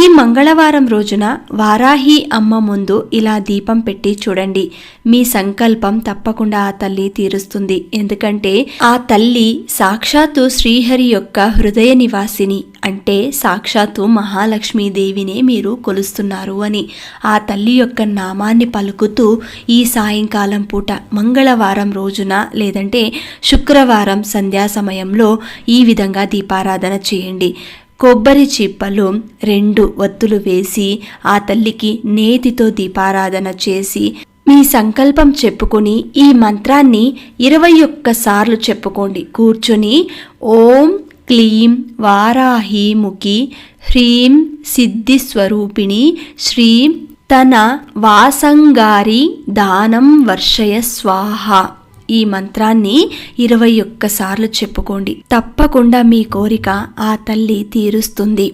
ఈ మంగళవారం రోజున వారాహి అమ్మ ముందు ఇలా దీపం పెట్టి చూడండి. మీ సంకల్పం తప్పకుండా ఆ తల్లి తీరుస్తుంది. ఎందుకంటే ఆ తల్లి సాక్షాత్తు శ్రీహరి యొక్క హృదయ నివాసిని అంటే సాక్షాత్తు మహాలక్ష్మీదేవినే మీరు కొలుస్తున్నారు అని ఆ తల్లి యొక్క నామాన్ని పలుకుతూ ఈ సాయంకాలం పూట మంగళవారం రోజున లేదంటే శుక్రవారం సంధ్యా సమయంలో ఈ విధంగా దీపారాధన చేయండి. కొబ్బరి చిప్పలు రెండు ఒత్తులు వేసి ఆ తల్లికి నేతితో దీపారాధన చేసి మీ సంకల్పం చెప్పుకొని ఈ మంత్రాన్ని ఇరవై ఒక్కసార్లు చెప్పుకోండి. కూర్చొని ఓం క్లీం వారాహీముఖి హ్రీం సిద్ధి స్వరూపిణి శ్రీం తన వాసంగారి దానం వర్షయ స్వాహ. ఈ మంత్రాన్ని ఇరవై ఒక్కసార్లు చెప్పుకోండి. తప్పకుండా మీ కోరిక ఆ తల్లి తీరుస్తుంది.